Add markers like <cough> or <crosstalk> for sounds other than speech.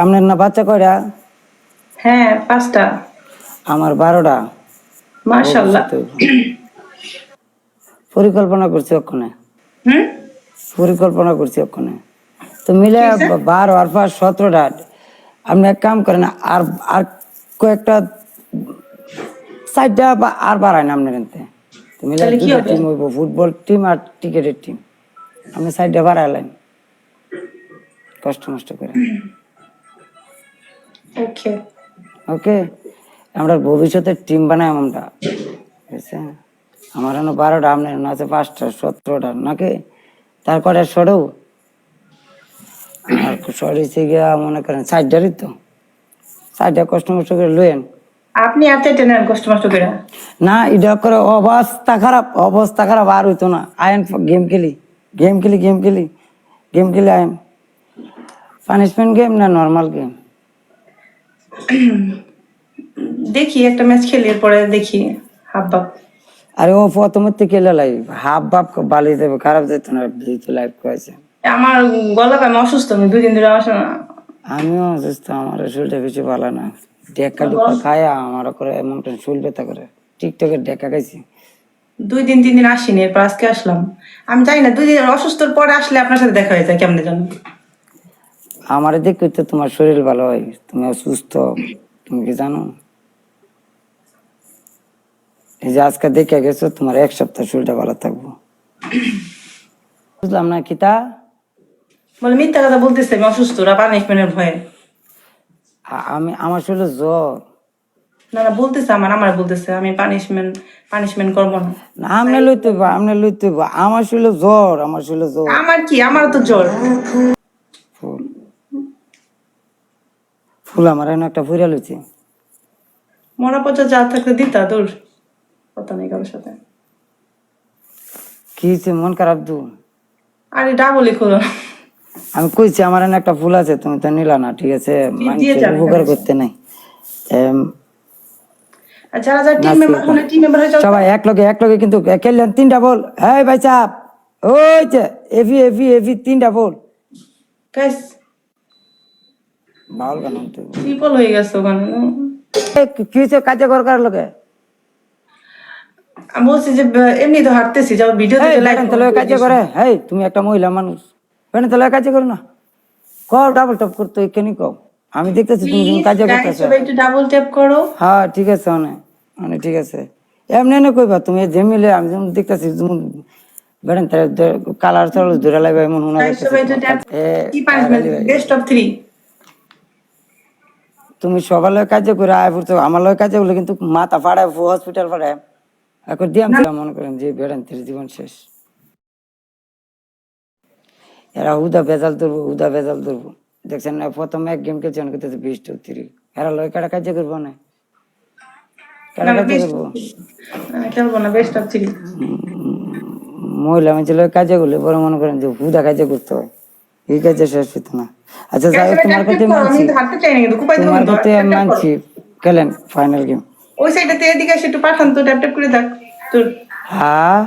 আপনার না বাচ্চা কয়টা? হ্যাঁ পাঁচটা। আমার বারোটা। মাশাল্লাহ পরিকল্পনা করছি ওখানে পরিকল্পনা করছি ওখানে তো মিলে বারো আর পাঁচ সতেরোটা। আপনি এক কাম করেন আর আর কয়েকটা সাইডটা বা আর বাড়ায় না আপনার এনতে। মিলে দুটা টিম হইব ফুটবল টিম আর ক্রিকেটের টিম আপনি সাইডটা বাড়াইলেন কষ্ট মষ্ট করে। ওকে ওকে আমরা ভবিষ্যতে টিম বানাই আমরা। বুঝছে আমার এনে বারোটা আপনার আছে পাঁচটা সতেরোটা নাকি? তারপরে সরেও আর গিয়া মনে করেন সাইডটারই তো। সাইডটা কষ্ট মষ্ট করে লইয়েন। আপনি এত টেনেন কষ্ট মষ্ট করে না এটা করে অবস্থা খারাপ অবস্থা খারাপ আর হইতো না। আয়েন গেম খেলি গেম খেলি গেম খেলি গেম খেলি আয়েন পানিশমেন্ট গেম না নর্মাল গেম <clears throat> দেখি একটা ম্যাচ খেলি এরপরে দেখি হাফ বাপ আরে ও প্রথমের থেকে লাই হাফ বাপ বালি দেবে খারাপ যেত না যেহেতু লাইভ করেছে। আমার গলা আমি অসুস্থ আমি দুই দিন ধরে আসো না আমিও অসুস্থ আমার শরীরটা কিছু ভালো না। ডেকা ডুকা খায় আমার করে এমন করে শরীর ব্যথা করে। টিকটকের ডেকা খাইছি। দুই দিন তিন দিন আসিনি এরপর আজকে আসলাম। আমি জানি না দুই দিন অসুস্থর পরে আসলে আপনার সাথে দেখা হয়ে যায় কেমনে জানো? আমার দেখতে তো তোমার শরীর ভালো হয় তুমি অসুস্থ তুমি কি জানো? এই যে আজকে দেখে গেছো তোমার এক সপ্তাহ শরীরটা ভালো থাকব। বুঝলাম না কিতা বলে মিথ্যা কথা বলতেছে আমি অসুস্থ ওরা পানিশমেন্টের ভয়ে আমি আমার শরীরে জ্বর। না না বলতেছে আমার আমার বলতেছে আমি পানিশমেন্ট পানিশমেন্ট করব না। না আমনে লইতে আমনে আমার শরীরে জ্বর আমার শরীরে জ্বর। আমার কি? আমার তো জ্বর ফুল ফুল আমার এনে একটা ফুরা লইছে। মরা পচা যা থাকলে দিতা দূর। কথা নেই কারোর সাথে। কি হয়েছে মন খারাপ দু? আরে ডাবলই খোলো। আমি কইছি আমার এনে একটা ফুল আছে তুমি তো নিলা না ঠিক আছে? মানুষের উপকার করতে নাই। যারা যারা টিম মেম্বার টিম মেম্বার হয়ে যাও। সবাই এক লগে এক লগে কিন্তু খেললেন তিনটা বল। হ্যাঁ ভাই চাপ ওই যে এভি এভি এভি তিনটা বল। গাইস বাউল কেন তুই ট্রিপল হয়ে গেছে ওখানে। কি- হয়েছে কাজে কর কার লগে? আমি বলছি যে এমনি তো হাঁটতেছি যাও ভিডিও কাজে করে হেই তুমি একটা মহিলা মানুষ। তাহলে কাজে করো না। কও ডাবল টপ করতে কও? আমি দেখতেছি তুমি তুমি কাজে করতেছো। সবাই একটু ডাবল ট্যাপ করো। হ্যাঁ ঠিক আছে ঠিক আছে। এমনি না কইবা তুমি জেমিলে আমি যেমন দেখতেছি তুমি বেড়েন তাহলে কালার চলো ধরে লাগবে এমন কি বেস্ট অফ থ্রি তুমি লগে কাজে করে আয় পড়ছো আমার লগে কাজে করলে কিন্তু মাথা ফাড়ায় হসপিটাল ফাড়ায়। এখন দিয়াম দিলাম মনে করেন যে বেড়ান তির জীবন শেষ। এরা হুদা বেজাল ধরবো হুদা বেজাল ধরবো। দেখছেন না প্রথম এক গেম খেলছে অনেক কিন্তু বিশ টু তিরিশ। এরা লয় কাটা কাজে করব না? মহিলা মানুষের লয় কাজে করলে বড় মনে করেন যে হুদা কাজে করতে হয়। এই কাজে শেষ হতো না। আচ্ছা যাই হোক, তোমার কথা মানছি। তোমার কথা আমি মানছি। খেলেন ফাইনাল গেম ওই সাইডে এদিকে এসে একটু পাঠান তো ট্যাপ ট্যাপ করে দেখ। তোর হ্যাঁ?